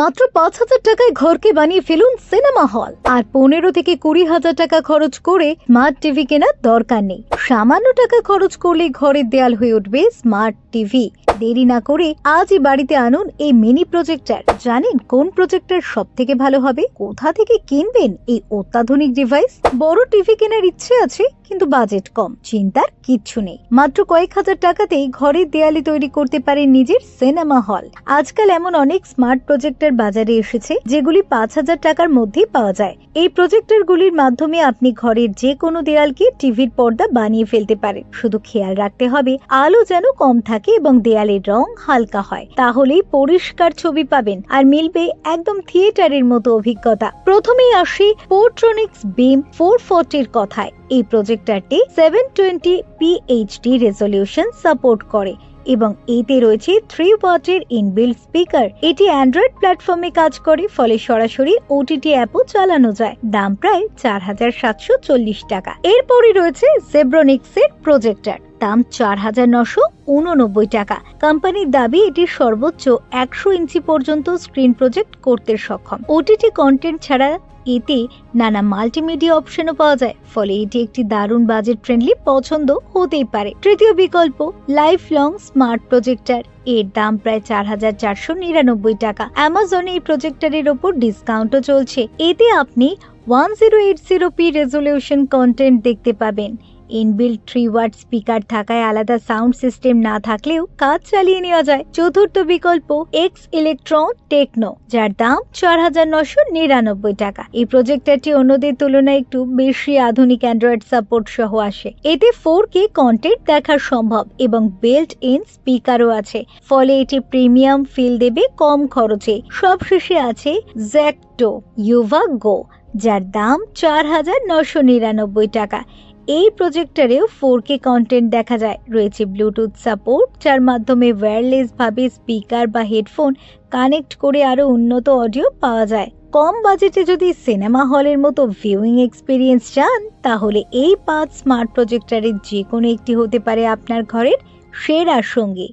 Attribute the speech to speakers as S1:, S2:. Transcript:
S1: মাত্র পাঁচ হাজার টাকায় ঘরকে বানিয়ে ফেলুন সিনেমা হল। আর পনেরো থেকে কুড়ি হাজার টাকা খরচ করে স্মার্ট টিভি কেনার দরকার নেই। সামান্য টাকা খরচ করলে ঘরের দেয়াল হয়ে উঠবে স্মার্ট টিভি দেরি না করে আজই বাড়িতে আনুন এই মিনি প্রজেক্টার জানেন কোন প্রজেক্টার সব থেকে ভালো হবে? কোথা থেকে কিনবেন এই অত্যাধুনিক ডিভাইস বড় টিভি কেনার ইচ্ছে আছে, কিন্তু বাজেট কম। চিন্তার কিচ্ছু নেই। মাত্র কয়েক হাজার টাকাতেই ঘরের দেয়ালে তৈরি করতে পারেন নিজের সিনেমা হল। আজকাল এমন অনেক স্মার্ট প্রজেক্টর বাজারে এসেছে, যেগুলি পাঁচ হাজার টাকার মধ্যেই পাওয়া যায়। এই প্রজেক্টর গুলির মাধ্যমে আপনি ঘরের যে কোনো দেয়ালকে টিভির পর্দা বানিয়ে ফেলতে পারেন। শুধু খেয়াল রাখতে হবে, আলো যেন কম থাকে এবং দেয়ালের রং হালকা হয়। তাহলেই পরিষ্কার ছবি পাবেন আর মিলবে একদম থিয়েটারের মতো অভিজ্ঞতা। প্রথমেই আসি পোর্ট্রনিক্স বিম ফোর ফোরটির কথায়। এই প্রজেক্টরটি seven twenty PHD resolution support করে। এবং এতে রয়েছে থ্রি ওয়াটের ইনবিল্ড স্পিকার এটি অ্যান্ড্রয়েড প্ল্যাটফর্মে কাজ করে, ফলে সরাসরি ওটিটি অ্যাপও চালানো যায়। দাম প্রায় চার হাজার সাতশো চল্লিশ টাকা। এরপরই রয়েছে জেব্রোনিক্স এর প্রজেক্টর দাম চার হাজার নশো উননব্বই টাকা। কোম্পানির দাবি, এটি সর্বোচ্চ একশো ইঞ্চি পর্যন্ত স্ক্রিন প্রজেক্ট করতে সক্ষম। ওটিটি কন্টেন্ট ছাড়া এতে নানা মাল্টিমিডিয়া অপশনও পাওয়া যায়, ফলে এটি একটি দারুণ বাজেট ফ্রেন্ডলি পছন্দ হতেই পারে। তৃতীয় বিকল্প লাইফ লং স্মার্ট প্রজেক্টার এর দাম প্রায় চার হাজার চারশো নিরানব্বই টাকা। অ্যামাজনে এই প্রজেক্টারের ওপর ডিসকাউন্টও চলছে। এতে আপনি one zero eight zero p resolution content দেখতে পাবেন। ইনবিল্ড থ্রি ওয়ার্ড স্পিকার থাকায় আলাদা সাউন্ড সিস্টেম না থাকলেও কাজ চালিয়ে নেওয়া যায়। চতুর্থ বিকল্প এক্স ইলেকট্রন টেকনো যার দাম চার হাজার নশো নিরানব্বই টাকা। এই প্রজেক্টরটি অন্যদের তুলনায় একটু বেশি আধুনিক অ্যান্ড্রয়েড সাপোর্ট সহ আসে। এতে ফোর কে কন্টেন্ট দেখা সম্ভব এবং বেল্ট ইন স্পিকারও আছে। ফলে এটি প্রিমিয়াম ফিল দেবে কম খরচে। সবশেষে আছে জ্যাকটো ইউভা গো যার দাম চার হাজার নশো নিরানব্বই টাকা। এই প্রজেক্টারেও ফোর কে কন্টেন্ট দেখা যায়। রয়েছে ব্লুটুথ সাপোর্ট যার মাধ্যমে ওয়্যারলেস ভাবে স্পিকার বা হেডফোন কানেক্ট করে আরও উন্নত অডিও পাওয়া যায়। কম বাজেটে যদি সিনেমা হলের মতো ভিউইং এক্সপিরিয়েন্স চান, তাহলে এই পাঁচ স্মার্ট প্রজেক্টারের যে কোনো একটি হতে পারে আপনার ঘরের সেরা সঙ্গী।